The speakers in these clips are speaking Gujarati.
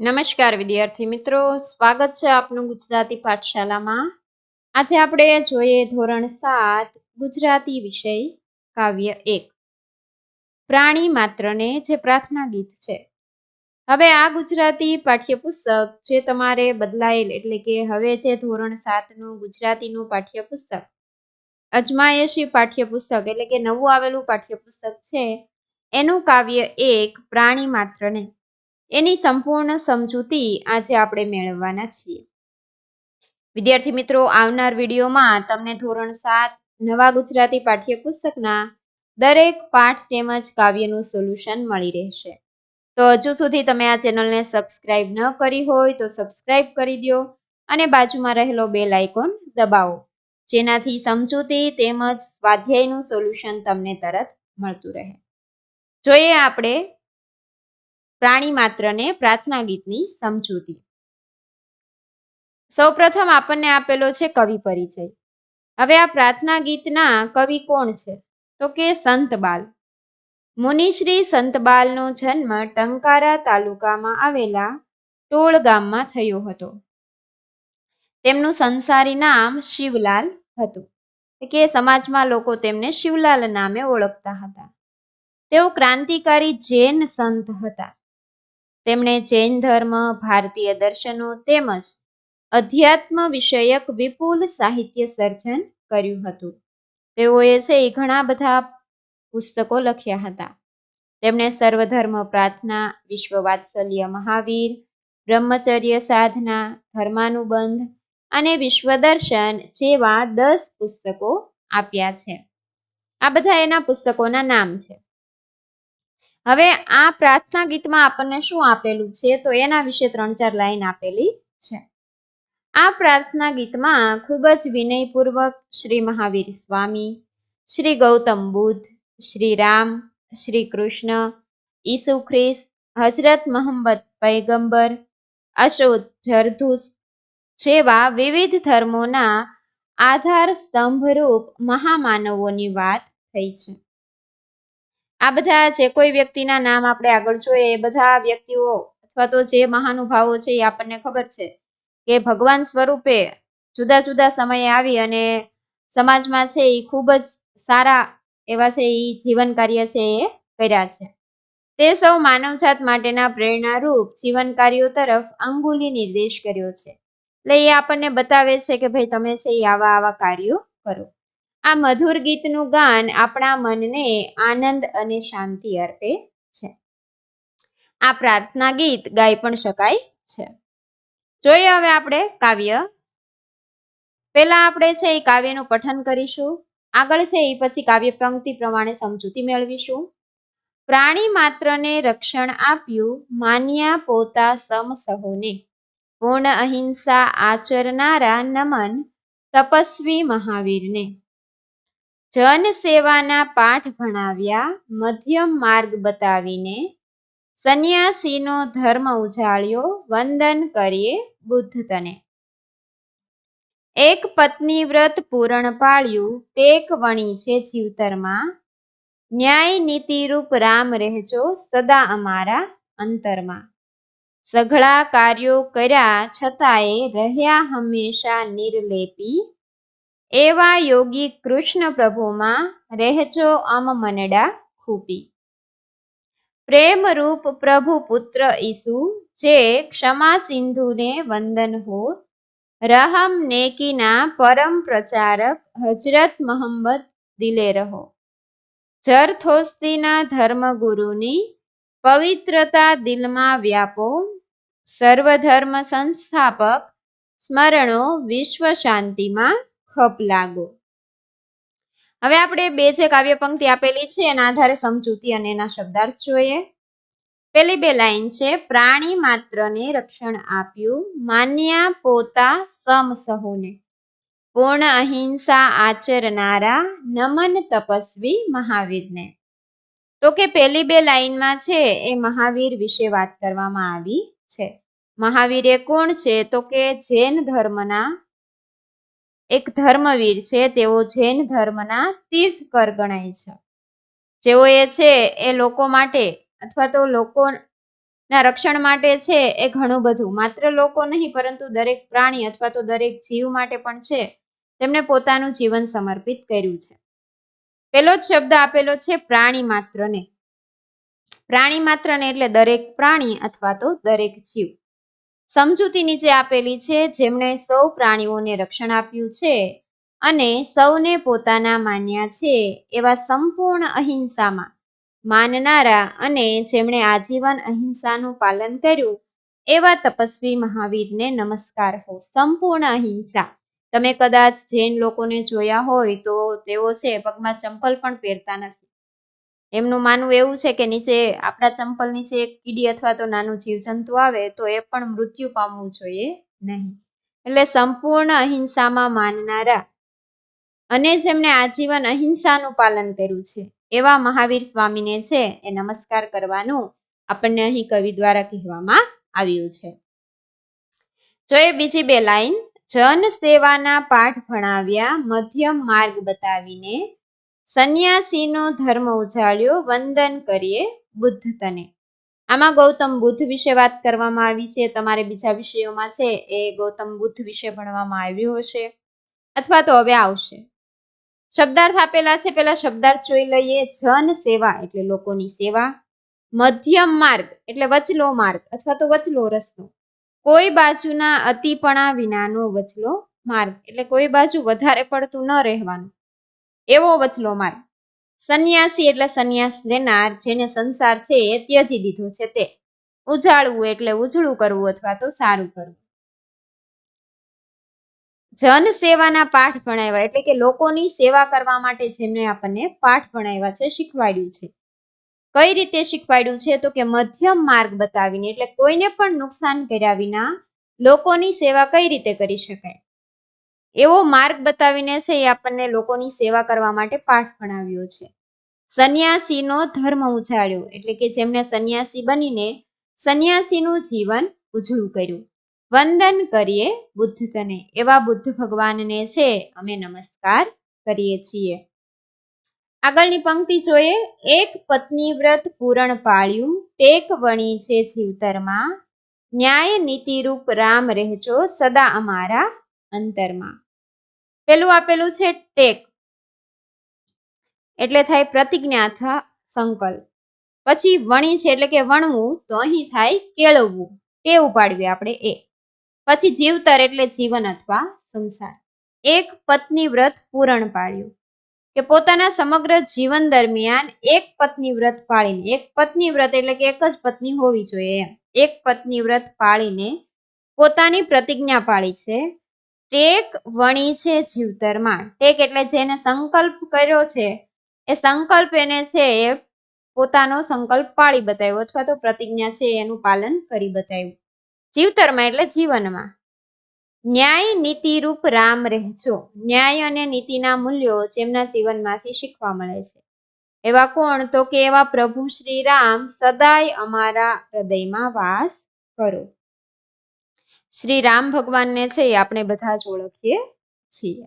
નમસ્કાર, વિદ્યાર્થી મિત્રો. સ્વાગત છે આપનું ગુજરાતી પાઠશાલામાં આજે આપણે જોઈએ ધોરણ સાત, ગુજરાતી વિષય, કાવ્ય એક. પ્રાણી માત્રને જે પ્રાર્થના ગીત છે. હવે આ ગુજરાતી પાઠ્યપુસ્તક જે તમારે બદલાયેલ, એટલે કે હવે જે ધોરણ સાતનું ગુજરાતીનું પાઠ્યપુસ્તક, અજમાયશી પાઠ્યપુસ્તક, એટલે કે નવું આવેલું પાઠ્યપુસ્તક છે, એનું કાવ્ય એક, પ્રાણી માત્રને. એની સંપૂર્ણ સમજૂતી આજે આપણે મેળવવાના છીએ. વિદ્યાર્થી મિત્રો, આવનાર વિડીયોમાં તમને ધોરણ સાત નવા ગુજરાતી પાઠ્યપુસ્તકના દરેક પાઠ તેમજ કાવ્યનું સોલ્યુશન મળી રહેશે. તો હજુ સુધી તમે આ ચેનલને સબસ્ક્રાઇબ ન કરી હોય તો સબસ્ક્રાઇબ કરી દો અને બાજુમાં રહેલો બેલ આઇકોન દબાવો, જેનાથી સમજૂતી તેમજ સ્વાધ્યાયનું સોલ્યુશન તમને તરત મળતું રહે. જોઈએ આપણે પ્રાણી માત્રને પ્રાર્થના ગીતની સમજૂતી. સૌપ્રથમ આપણને આપેલો છે કવિ પરિચય. હવે આ પ્રાર્થના ગીતના કવિ કોણ છે? તો કે સંતબાલ મુનિશ્રી સંતબાલનો જન્મ ટંકારા તાલુકામાં આવેલા ટોળ ગામમાં થયો હતો. તેમનું સંસારી નામ શિવલાલ હતું. કે સમાજમાં લોકો તેમને શિવલાલ નામે ઓળખતા હતા. તેઓ ક્રાંતિકારી જૈન સંત હતા. તેમણે જૈન ધર્મ, ભારતીય દર્શનો તેમજ અધ્યાત્મ વિષયક વિપુલ સાહિત્ય સર્જન કર્યું હતું. તેઓએ છે એ ઘણા બધા પુસ્તકો લખ્યા હતા. તેમણે સર્વધર્મ પ્રાર્થના, વિશ્વવાત્સલ્ય મહાવીર, બ્રહ્મચર્ય સાધના, ધર્માનુબંધ અને વિશ્વદર્શન જેવા દસ પુસ્તકો આપ્યા છે. આ બધા એના પુસ્તકોના નામ છે. હવે આ પ્રાર્થના ગીતમાં આપણને શું આપેલું છે? તો એના વિશે ત્રણ ચાર લાઈન આપેલી છે. આ પ્રાર્થના ગીતમાં ખૂબ જ વિનયપૂર્વક શ્રી મહાવીર સ્વામી, શ્રી ગૌતમ બુદ્ધ, શ્રી રામ, શ્રી કૃષ્ણ, ઈસુ ખ્રિસ્ત હજરત મોહમ્મદ પૈગંબર, અશોક જરધુસ જેવા વિવિધ ધર્મોના આધાર સ્તંભરૂપ મહામાનવોની વાત થઈ છે. આ બધા જે કોઈ વ્યક્તિના નામ આપણે આગળ જોઈએ, એ બધા વ્યક્તિઓ અથવા તો જે મહાનુભાવો છે, એ આપણને ખબર છે કે ભગવાન સ્વરૂપે જુદા જુદા સમયે આવી અને સમાજમાં છે એ ખૂબ જ સારા એવા છે, એ જીવન કાર્ય છે, એ કર્યા છે. તે સૌ માનવજાત માટેના પ્રેરણારૂપ જીવન કાર્યો તરફ અંગુલી નિર્દેશ કર્યો છે. એટલે એ આપણને બતાવે છે કે, ભાઈ, તમે છે એ આવા આવા કાર્યો કરો. આ મધુર ગીતનું ગાન આપણા મનને આનંદ અને શાંતિ અર્પે છે. આ પ્રાર્થના ગીત ગાઈ પણ શકાય છે. જોઈએ હવે આપણે કાવ્ય. પહેલા આપણે છે એ કાવ્યનું પઠન કરીશું. આગળ છે એ પછી કાવ્ય પંક્તિ પ્રમાણે સમજૂતી મેળવીશું. પ્રાણી માત્રને રક્ષણ આપ્યું માન્યા પોતા સમ સહોને. પૂર્ણ અહિંસા આચરનારા નમન તપસ્વી મહાવીરને. જન સેવાના પાઠ ભણાવ્યા, મધ્યમ માર્ગ બતાવીને સંન્યાસીનો ધર્મ ઉજાળ્યો, વંદન કરીએ બુદ્ધ તને એક પત્ની વ્રત પૂરણ પાળ્યું, ટેક વણી છે જીવતરમાં. ન્યાય નીતિરૂપ રામ રહેજો સદા અમારા અંતરમાં. સઘળા કાર્યો કર્યા છતાંય રહ્યા હંમેશા નિર્લેપી એવા યોગી કૃષ્ણ પ્રભુમાં રહેજો અમ મનડા ખૂપી. પ્રેમરૂપ પ્રભુ પુત્ર ઈસુ, જે ક્ષમા સિંધુને વંદન હો રહમ નેકીના પરમ પ્રચારક હજરત મોહમ્મદ દિલે રહો. જરથોસ્તીના ધર્મગુરુની પવિત્રતા દિલમાં વ્યાપો, સર્વધર્મ સંસ્થાપક સ્મરણો વિશ્વ શાંતિમાં ખપ લાગો. હવે આપણે બે જે કાવ્ય પંક્તિ આપેલી છે, એના આધારે સમજૂતી અને એના શબ્દાર્થ જોઈએ. પેલી બે લાઈન છે, પ્રાણી માત્રને રક્ષણ આપ્યું, માન્યા પોતા સમ સહુને. પૂર્ણ અહિંસા આચરનારા, નમન તપસ્વી મહાવીરને. તો કે પેલી બે લાઈનમાં છે, એ મહાવીર વિશે વાત કરવામાં આવી છે. મહાવીર કોણ છે? તો કે જૈન ધર્મના એક ધર્મવીર છે, તેઓ જૈન ધર્મના તીર્થકર ગણાય છે. જેઓ એ છે, એ લોકો માટે અથવા તો લોકોના રક્ષણ માટે છે, એ ઘણું બધું. માત્ર લોકો નહીં, પરંતુ દરેક પ્રાણી અથવા તો દરેક જીવ માટે પણ છે. તેમણે પોતાનું જીવન સમર્પિત કર્યું છે. પેલો જ શબ્દ આપેલો છે, પ્રાણી માત્રને. પ્રાણી માત્રને એટલે દરેક પ્રાણી અથવા તો દરેક જીવ. સમજૂતી નીચે આપેલી છે, જેમણે સૌ પ્રાણીઓને રક્ષણ આપ્યું છે અને સૌને પોતાના માન્યા છે, એવા સંપૂર્ણ અહિંસામાં માનનારા અને જેમણે આજીવન અહિંસાનું પાલન કર્યું, એવા તપસ્વી મહાવીરને નમસ્કાર હો. સંપૂર્ણ અહિંસા. તમે કદાચ જૈન લોકોને જોયા હોય તો તેઓ છે, પગમાં ચંપલ પણ પહેરતા નથી. એમનું માનવું એવું છે કે નીચે આપણા ચંપલ નીચે એક કીડી અથવા તો નાનું જીવજંતુ આવે, તો એ પણ મૃત્યુ પામવું જોઈએ નહીં. એટલે સંપૂર્ણ અહિંસામાં માનનારા અને જેમણે આજીવન અહિંસાનું પાલન કર્યું છે, એવા મહાવીર સ્વામીને છે એ નમસ્કાર કરવાનું આપણને અહીં કવિ દ્વારા કહેવામાં આવ્યું છે. જોઈએ બીજી બે લાઈન. જન સેવાના પાઠ ભણાવ્યા મધ્યમ માર્ગ બતાવીને સંન્યાસીનો ધર્મ ઉજાળ્યો, વંદન કરીએ બુદ્ધ તને આમાં ગૌતમ બુદ્ધ વિશે વાત કરવામાં આવી છે. તમારે બીજા વિષયોમાં છે એ ગૌતમ બુદ્ધ વિશે ભણવામાં આવ્યું હશે અથવા તો હવે આવશે. શબ્દાર્થ આપેલા છે. પેલા શબ્દાર્થ જોઈ લઈએ. જન સેવા એટલે લોકોની સેવા. મધ્યમ માર્ગ એટલે વચલો માર્ગ અથવા તો વચલો રસ્તો. કોઈ બાજુના અતિપણા વિનાનો વચલો માર્ગ એટલે કોઈ બાજુ વધારે પડતું ન રહેવાનું. એવો વચલો માર્ગ. સંન્યાસી એટલે સંન્યાસ લેનાર જેને સંસાર છે એ ત્યજી દીધો છે તે. ઉજાળવું એટલે ઉજળું કરવું અથવા તો સારું કરવું. જન સેવાના પાઠ ભણાવ્યા એટલે કે લોકોની સેવા કરવા માટે જેમને આપણને પાઠ ભણાવ્યા છે, શીખવાડ્યું છે. કઈ રીતે શીખવાડ્યું છે તો કે મધ્યમ માર્ગ બતાવીને એટલે કોઈને પણ નુકસાન કર્યા વિના લોકોની સેવા કઈ રીતે કરી શકાય? એવો માર્ગ બતાવીને છે એ આપણને લોકોની સેવા કરવા માટે પાઠ ભણાવ્યો છે. સંન્યાસીનો ધર્મ ઉજાડ્યો એટલે કે જેમને સંન્યાસી બનીને સંન્યાસીનું જીવન ઉજળું કર્યું. વંદન કરીએ બુદ્ધ તને એવા બુદ્ધ ભગવાનને છે અમે નમસ્કાર કરીએ છીએ. આગળની પંક્તિ જોઈએ, એક પત્ની વ્રત પૂરણ પાળ્યું, ટેક વણી છે જીવતરમાં, ન્યાય નીતિરૂપ રામ રહેજો સદા અમારા અંતરમાં. પેલું આપેલું છે ટેક. એટલે થાય પ્રતિજ્ઞા અથવા સંકલ્પ. પછી વણી છે એટલે કે વણવું, તો અહીં થાય કેળવવું. ટેવ પાડવી આપણે એ. પછી જીવતર એટલે જીવન અથવા સંસાર. એક પત્ની વ્રત પૂરણ પાડ્યું. કે પોતાના સમગ્ર જીવન દરમિયાન એક પત્ની વ્રત પાળીને, એક પત્ની વ્રત એટલે કે એક જ પત્ની હોવી જોઈએ એમ. એક પત્ની વ્રત પાળીને પોતાની પ્રતિજ્ઞા પાળી છે. ટેક વણી છે જીવતરમાં ટેક એટલે જેને સંકલ્પ કર્યો છે, એ સંકલ્પ એને છે એ પોતાનો સંકલ્પ પાળી બતાવ્યો અથવા તો પ્રતિજ્ઞા છે એનું પાલન કરી બતાવ્યું. જીવતરમાં એટલે જીવનમાં ન્યાય નીતિરૂપ રામ રહેજો. ન્યાય અને નીતિના મૂલ્યો જેમના જીવનમાંથી શીખવા મળે છે. એવા કોણ? તો કે એવા પ્રભુ શ્રી રામ, સદાય અમારા હૃદયમાં વાસ કરો. શ્રી રામ ભગવાનને છે એ આપણે બધા જ ઓળખીએ છીએ.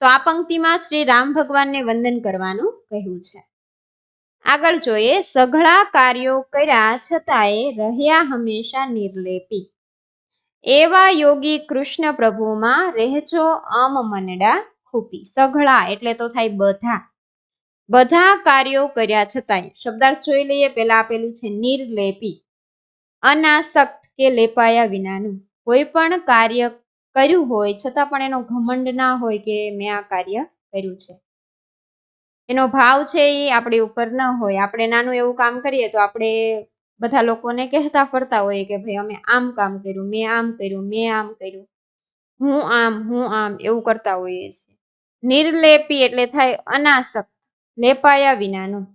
તો આ પંક્તિમાં શ્રી રામ ભગવાનને વંદન કરવાનું કહ્યું છે. આગળ જોઈએ, સઘળા કાર્યો કર્યા છતાંય રહ્યા હંમેશા નિર્લેપી. એવા યોગી કૃષ્ણ પ્રભુમાં રહેજો અમ મનડા ખૂપી. સઘળા એટલે તો થાય બધા. બધા કાર્યો કર્યા છતાંય. શબ્દાર્થ જોઈ લઈએ પેલા આપેલું છે નિર્લેપી. અનાસક્ત કે લેપાયા વિનાનું. કોઈ પણ કાર્ય કર્યું હોય, છતાં પણ એનો ઘમંડ ના હોય કે મેં આ કાર્ય કર્યું છે. એનો ભાવ છે એ આપણી ઉપર ન હોય. આપણે નાનું એવું કામ કરીએ તો આપણે બધા લોકોને કહેતા ફરતા હોઈએ કે ભાઈ, અમે આમ કામ કર્યું, મેં આમ કર્યું, મેં આમ કર્યું. હું આમ હું આમ એવું કરતા હોઈએ છીએ. નિર્લેપી એટલે થાય અનાસક્ત, લેપાયા વિનાનું.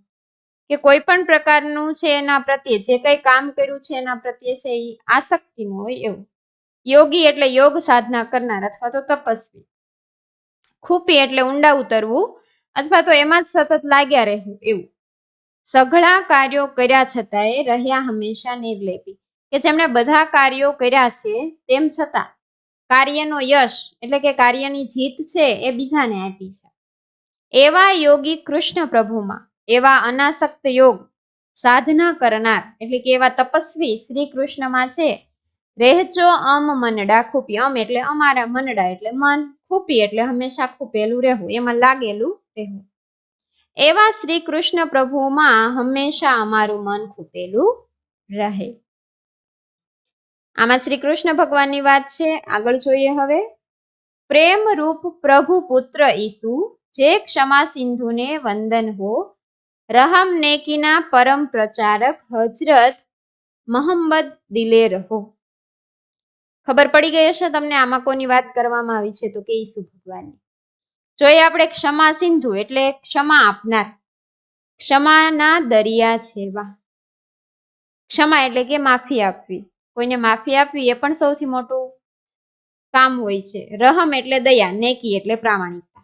કે કોઈ પણ પ્રકારનું છે એના પ્રત્યે, જે કંઈ કામ કર્યું છે એના પ્રત્યે છે એ આસક્તિનું હોય એવું. યોગી એટલે યોગ સાધના કરનાર અથવા તો તપસ્વી. ખૂપી એટલે ઊંડા ઉતરવું અથવા તો એમાં જ સતત લાગ્યા રહેવું એવું. સઘળા કાર્યો કર્યા છતાંય રહ્યા હંમેશા નિર્લેપી. કે જેમણે બધા કાર્યો કર્યા છે તેમ છતાં કાર્યનો યશ એટલે કે કાર્યની જીત છે એ બીજાને આપી છે. એવા યોગી કૃષ્ણ પ્રભુમાં, એવા અનાસક્ત યોગ સાધના કરનાર એટલે કે એવા તપસ્વી શ્રી કૃષ્ણમાં છે રહેજો, અમ મનડા ખૂપી, અમ એટલે અમારા મનડા એટલે મન, ખૂપી એટલે હંમેશા ખૂપેલું રહેવું, એમાં લાગેલું રહેવું. એવા શ્રી કૃષ્ણ પ્રભુમાં હંમેશા અમારું મન ખૂપેલું રહે. આમાં શ્રી કૃષ્ણ ભગવાનની વાત છે, આગળ જોઈએ હવે. પ્રેમ રૂપ પ્રભુ પુત્ર ઈસુ, જે ક્ષમા સિંધુને વંદન હો. રહમ નેકીના પરમ પ્રચારક હજરત મોહમ્મદ દિલે રહો ખબર પડી ગઈ હશે તમને? આમાં કોની વાત કરવામાં આવી છે? તો કે ઈસુ ભગવાનની. જોઈએ આપણે ક્ષમા સિંધુ એટલે ક્ષમા આપનાર. ક્ષમાના દરિયા જેવા ક્ષમા એટલે કે માફી આપવી. કોઈને માફી આપવી એ પણ સૌથી મોટું કામ હોય છે. રહમ એટલે દયા, નેકી એટલે પ્રામાણિકતા.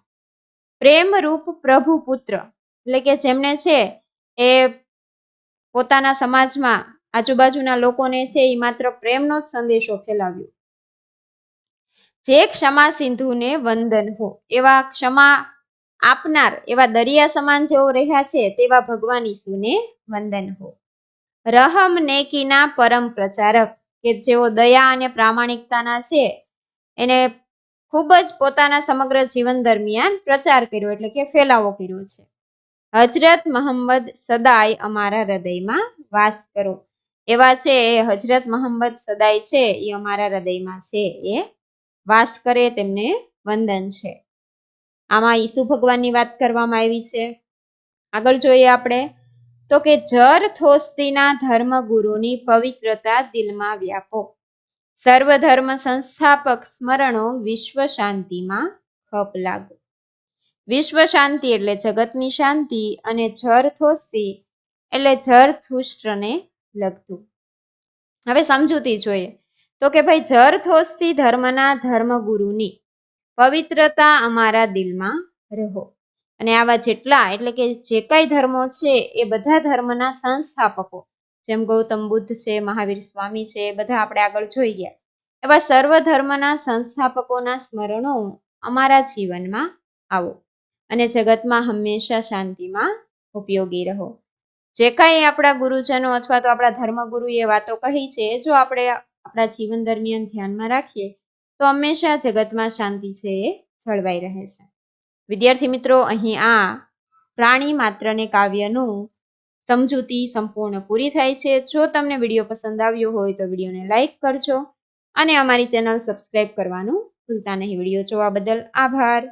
પ્રેમ રૂપ પ્રભુ પુત્ર એટલે કે જેમને છે એ પોતાના સમાજમાં આજુબાજુના લોકોને છે એ માત્ર પ્રેમનો જ સંદેશો ફેલાવ્યો. જે ક્ષમા સિંધુને વંદન હો, એવા ક્ષમા આપનાર, એવા દરિયા સમાન જેઓ રહ્યા છે, તેવા ભગવાન ઈસુને વંદન હો. રહમ નેકીના પરમ પ્રચારક, કે જેઓ દયા અને પ્રામાણિકતાના છે, એને ખૂબ જ પોતાના સમગ્ર જીવન દરમિયાન પ્રચાર કર્યો, એટલે કે ફેલાવો કર્યો છે. હજરત મોહમ્મદ સદાય અમારા હૃદયમાં વાસ કરો. એવા છે, એ હજરત મોહમ્મદ સદાય છે, એ અમારા હૃદયમાં છે, એ વાસ કરે તેમને વંદન છે. આમાં ઈસુ ભગવાનની વાત કરવામાં આવી છે. આગળ જોઈએ આપણે, તો કે જર થોસ્તીના ધર્મગુરુની પવિત્રતા દિલમાં વ્યાપો. સર્વધર્મ સંસ્થાપક સ્મરણો વિશ્વ શાંતિમાં ખપ લાગો. વિશ્વ શાંતિ એટલે જગતની શાંતિ અને જર થોસ્તી એટલે જર થુષ્ટને લગતું. હવે સમજૂતી જોઈએ. તો કે ભાઈ, જર થોસ્તી ધર્મના ધર્મગુરુની પવિત્રતા અમારા દિલમાં રહો. અને આવા જેટલા એટલે કે જે કઈ ધર્મો છે, એ બધા ધર્મના સંસ્થાપકો, જેમ ગૌતમ બુદ્ધ છે, મહાવીર સ્વામી છે બધા આપણે આગળ જોઈ ગયા. એવા સર્વ ધર્મના સંસ્થાપકોના સ્મરણો અમારા જીવનમાં આવો. અને જગતમાં હંમેશા શાંતિમાં ઉપયોગી રહો. જે કાંઈ આપણા ગુરુજનો અથવા તો આપણા ધર્મગુરુએ વાતો કહી છે જો આપણે આપણા જીવન દરમિયાન ધ્યાનમાં રાખીએ, તો હંમેશા જગતમાં શાંતિ છે એ જળવાઈ રહે છે. વિદ્યાર્થી મિત્રો, અહીં આ પ્રાણી માત્રને કાવ્યનું સમજૂતી સંપૂર્ણ પૂરી થાય છે. જો તમને વીડિયો પસંદ આવ્યો હોય તો વિડીયોને લાઇક કરજો અને અમારી ચેનલ સબસ્ક્રાઈબ કરવાનું ભૂલતા નહીં. વીડિયો જોવા બદલ આભાર.